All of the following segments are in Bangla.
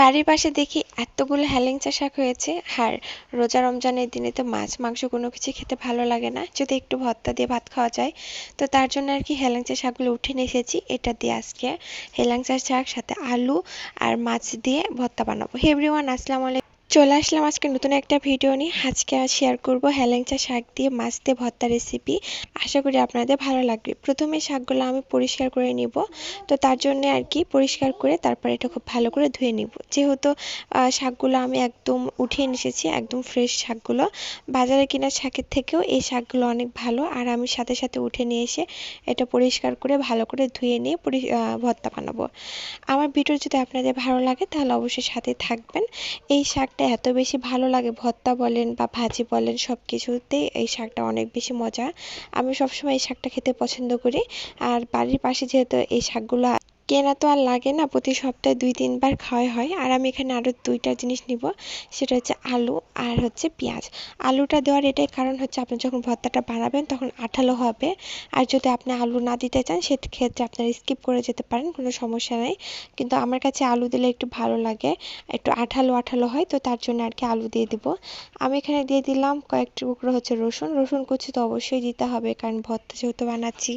বাড়ির পাশে দেখি এতগুলো হেলেঞ্চা শাক হয়েছে, আর রোজা রমজানের দিনে তো মাছ, মাংস কোনো কিছু খেতে ভালো লাগে না। যদি একটু ভর্তা দিয়ে ভাত খাওয়া যায়, তো তার জন্য আর কি হেলেঞ্চা শাকগুলো উঠে নিয়ে এসেছি। এটা দিয়ে আজকে হেলেঞ্চা শাক, সাথে আলু আর মাছ দিয়ে ভর্তা বানাবো। হেভরি ওয়ান আসসালামু আলাইকুম। চলে আসলাম আজকে নতুন একটা ভিডিও নিয়ে। আজকে শেয়ার করব হেলেঞ্চা শাক দিয়ে মাছ দিয়ে ভর্তা রেসিপি আশা করি আপনাদের ভালো লাগবে। প্রথমে শাকগুলো আমি পরিষ্কার করে নিব। তো তার জন্য আর কি পরিষ্কার করে তারপর এটা খুব ভালো করে ধুয়ে নিব। যেহেতু শাকগুলো আমি একদম উঠিয়ে নিয়েছি, একদম ফ্রেশ শাকগুলো। বাজারে কেনা শাকের থেকেও এই শাকগুলো অনেক ভালো। আর আমি সাথে সাথে উঠে নিয়ে এসে এটা পরিষ্কার করে ভালো করে ধুয়ে নিয়ে ভর্তা বানাবো। আমার ভিডিও যদি আপনাদের ভালো লাগে তাহলে অবশ্যই সাথে থাকবেন। এই শাক শাকটা এত বেশি ভালো লাগে, ভর্তা বলেন বা ভাজি বলেন সব কিছুতেই এই শাকটা অনেক বেশি মজা। আমি সবসময় এই শাকটা খেতে পছন্দ করি। আর বাড়ির পাশে যেহেতু এই শাকগুলো কেনা তো আর লাগে না, প্রতি সপ্তাহে দুই, তিনবার খাওয়াই হয়। আর আমি এখানে আরও দুইটা জিনিস নিব, সেটা হচ্ছে আলু আর হচ্ছে পেঁয়াজ। আলুটা দেওয়ার এটাই কারণ হচ্ছে আপনি যখন ভর্তাটা বানাবেন তখন আঠালো হবে। আর যদি আপনি আলু না দিতে চান, সেক্ষেত্রে আপনারা স্কিপ করে যেতে পারেন, কোনো সমস্যা নেই। কিন্তু আমার কাছে আলু দিলে একটু ভালো লাগে, একটু আঠালো আঠালো হয়, তো তার জন্য আর কি আলু দিয়ে দিব। আমি এখানে দিয়ে দিলাম কয়েক টুকরো হচ্ছে রসুন। রসুন কুচি তো অবশ্যই দিতে হবে, কারণ ভর্তা যেহেতু বানাচ্ছি,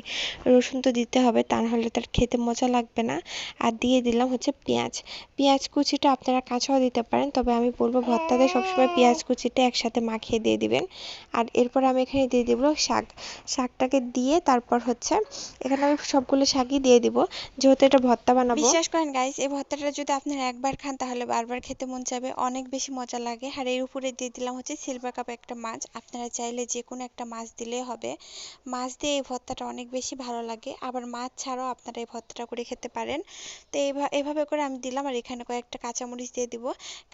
রসুন তো দিতে হবে, তা নাহলে তার খেতে মজা লাগবে লাগবে না। আর দিয়ে দিলাম হচ্ছে পেঁয়াজ। পেঁয়াজ কুচিটা আপনারা কাঁচাও দিতে পারেন, তবে আমি বলব ভর্তাতে সবসময় পেঁয়াজ কুচিটা একসাথে মাখিয়ে দিয়ে দিবেন। আর এরপর আমি এখানে দিয়ে দিব শাক। শাকটাকে দিয়ে তারপর হচ্ছে এখানে আমি সবগুলো শাকই দিয়ে দিব, যেহেতু এটা ভর্তা বানাবো। বিশ্বাস করেন গাইস এই ভর্তাটা যদি আপনারা একবার খান, তাহলে বারবার খেতে মন চাবে অনেক বেশি মজা লাগে। আর এর উপরে দিয়ে দিলাম হচ্ছে সিলভার কাপ একটা মাছ। আপনারা চাইলে যে কোনো একটা মাছ দিলেই হবে। মাছ দিয়ে এই ভর্তাটা অনেক বেশি ভালো লাগে। আবার মাছ ছাড়াও আপনারা এই ভর্তাটা করে খেতে পারেন। তো এভাবে করে আমি দিলাম আর এখানে কয়েকটা কাঁচামরিচ দিয়ে দিব।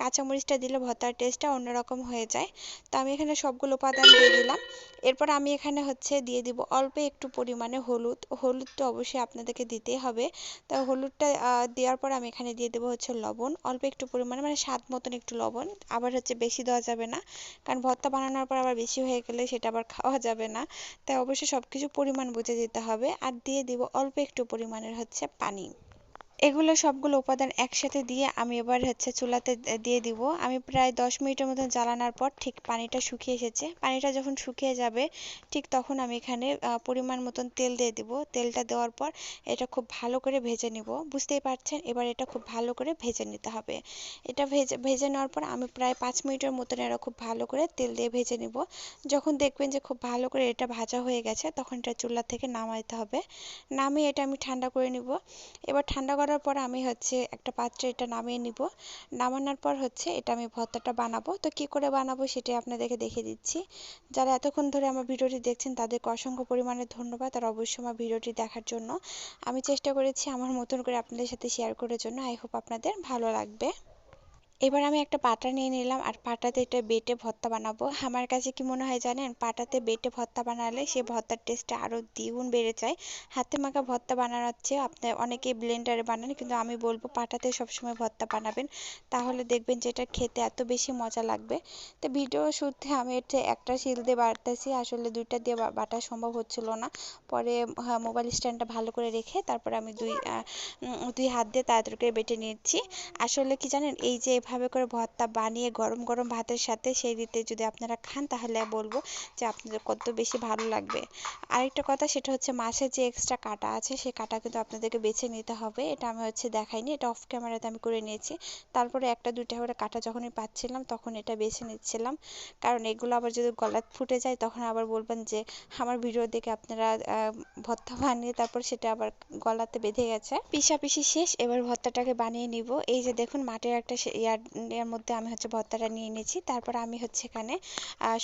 কাঁচামরিচটা দিলে ভর্তার টেস্টটা অন্যরকম হয়ে যায়। তো আমি এখানে সবগুলো উপাদান দিয়ে দিলাম। এরপর আমি এখানে হচ্ছে দিয়ে দিব অল্প একটু পরিমাণে হলুদ। হলুদ তো অবশ্যই আপনাদেরকে দিতেই হবে। তো হলুদটা দেওয়ার পর আমি এখানে দিয়ে দেবো হচ্ছে লবণ। অল্প একটু পরিমাণে মানে স্বাদ মতন একটু লবণ। আবার হচ্ছে বেশি দেওয়া যাবে না। কারণ ভর্তা বানানোর পর আবার বেশি হয়ে গেলে সেটা আবার খাওয়া যাবে না। তাই অবশ্যই সব কিছু পরিমাণ বুঝে দিতে হবে। আর দিয়ে দিব অল্প একটু পরিমাণের হচ্ছে পানি। এগুলো সবগুলো উপাদান একসাথে দিয়ে আমি এবার হচ্ছে চুলাতে দিয়ে দিব। আমি প্রায় দশ মিনিটের মতন জ্বালানোর পর ঠিক পানিটা শুকিয়ে এসেছে। পানিটা যখন শুকিয়ে যাবে, ঠিক তখন আমি এখানে পরিমাণ মতন তেল দিয়ে দিব। তেলটা দেওয়ার পর এটা খুব ভালো করে ভেজে নিব। বুঝতেই পারছেন? এবার এটা খুব ভালো করে ভেজে নিতে হবে। এটা ভেজে ভেজে নেওয়ার পর আমি প্রায় পাঁচ মিনিটের মতন এটা খুব ভালো করে তেল দিয়ে ভেজে নিব। যখন দেখবেন যে খুব ভালো করে এটা ভাজা হয়ে গেছে, তখন এটা চুলা থেকে নামাইতে হবে। নামিয়ে এটা আমি ঠান্ডা করে নিব। এবার ঠান্ডা করার পর আমি হচ্ছে একটা পাত্রে এটা নামিয়ে নিব। নামানোর পর হচ্ছে এটা আমি ভর্তাটা বানাবো। তো কি করে বানাবো সেটাই আপনাদেরকে দেখিয়ে দিচ্ছি। যারা এতক্ষণ ধরে আমার ভিডিওটি দেখছেন, তাদেরকে অসংখ্য পরিমাণে ধন্যবাদ আর অবশ্যই আমার ভিডিওটি দেখার জন্য। আমি চেষ্টা করেছি আমার মতন করে আপনাদের সাথে শেয়ার করার জন্য। আই হোপ আপনাদের ভালো লাগবে। এবার আমি একটা পাটা নিয়ে নিলাম আর পাটাতে এটা বেটে ভর্তা বানাবো। আমার কাছে কি মনে হয় জানেন? পাটাতে বেটে ভর্তা বানালে সে ভর্তার টেস্টটা আরও দ্বিগুণ বেড়ে যায়। হাতে মাখা ভর্তা বানানোর চেয়ে আপনার অনেকেই ব্লেন্ডারে বানান, কিন্তু আমি বলব পাটাতে সবসময় ভর্তা বানাবেন। তাহলে দেখবেন যে এটা খেতে এত বেশি মজা লাগবে। তো ভিডিও শুরুতে আমি এটা একটা শিল দিয়ে বাড়তেছি। আসলে দুইটা দিয়ে বাটা সম্ভব হচ্ছিল না। পরে মোবাইল স্ট্যান্ডটা ভালো করে রেখে তারপরে আমি দুই দুই হাত দিয়ে তাড়াতাড়ি করে বেটে নিচ্ছি। আসলে কি জানেন? এই যে এভাবে করে ভর্তা বানিয়ে গরম গরম ভাতের সাথে সেই দিতে যদি আপনারা খান, তাহলে বলব যে আপনাদের কত বেশি ভালো লাগবে। আরেকটা কথা, সেটা হচ্ছে মাছের যে এক্সট্রা কাটা আছে সেই কাটা কিন্তু আপনাদেরকে বেছে নিতে হবে। এটা আমি হচ্ছে দেখাইনি, এটা অফ ক্যামেরাতে আমি করে নিয়েছি। তারপরে একটা, দুইটা করে কাটা যখনই পাচ্ছিলাম, তখন এটা বেছে নিচ্ছিলাম। কারণ এগুলো আবার যদি গলা ফুটে যায়, তখন আবার বলবেন যে, আমার ভিডিও দেখে আপনারা ভর্তা বানিয়ে তারপর সেটা আবার গলাতে বেঁধে গেছে। পিসাপিসি শেষ, এবার ভর্তাটাকে বানিয়ে নিব। এই যে দেখুন মাটির একটা ইয়ার এর মধ্যে আমি হচ্ছে ভর্তাটা নিয়ে নিয়েছি। তারপর আমি হচ্ছে এখানে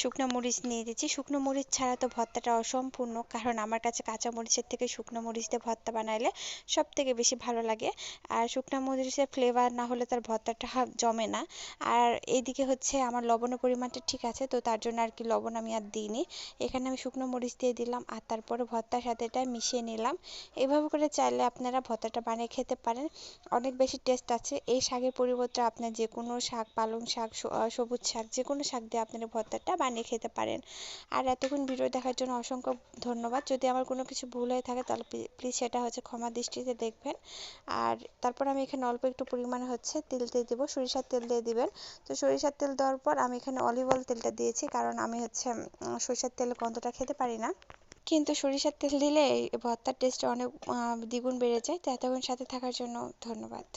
শুকনো মরিচ নিয়ে দিচ্ছি শুকনো মরিচ ছাড়া তো ভর্তাটা অসম্পূর্ণ, কারণ আমার কাছে কাঁচা মরিচের থেকে শুকনো মরিচ দিয়ে ভর্তা বানাইলে সব থেকে বেশি ভালো লাগে। আর শুকনো মরিচের ফ্লেভার না হলে তার ভর্তাটা জমে না। আর এইদিকে হচ্ছে আমার লবণের পরিমাণটা ঠিক আছে, তো তার জন্য আর কি লবণ আমি আর দিইনি। এখানে আমি শুকনো মরিচ দিয়ে দিলাম আর তারপরে ভর্তার সাথে এটা মিশিয়ে নিলাম। এভাবে করে চাইলে আপনারা ভর্তাটা বানিয়ে খেতে পারেন। অনেক বেশি টেস্ট আছে। এই শাকের পরিবর্তে আপনার যে যে কোনো শাক, পালং শাক সবুজ শাক যে কোনো শাক দিয়ে আপনারা ভর্তাটা বানিয়ে খেতে পারেন। আর এতক্ষণ ভিডিও দেখার জন্য অসংখ্য ধন্যবাদ। যদি আমার কোনো কিছু ভুল হয়ে থাকে তাহলে প্লিজ সেটা হচ্ছে ক্ষমা দৃষ্টিতে দেখবেন। আর তারপর আমি এখানে অল্প একটু পরিমাণে হচ্ছে তেল দিয়ে দেবো, সরিষার তেল দিয়ে দিবেন। তো সরিষার তেল দেওয়ার পর আমি এখানে অলিভ অয়েল তেলটা দিয়েছি, কারণ আমি হচ্ছে সরিষার তেলের গন্ধটা খেতে পারি না। কিন্তু সরিষার তেল দিলে ভর্তার টেস্ট অনেক দ্বিগুণ বেড়ে যায়। তো এতক্ষণ সাথে থাকার জন্য ধন্যবাদ।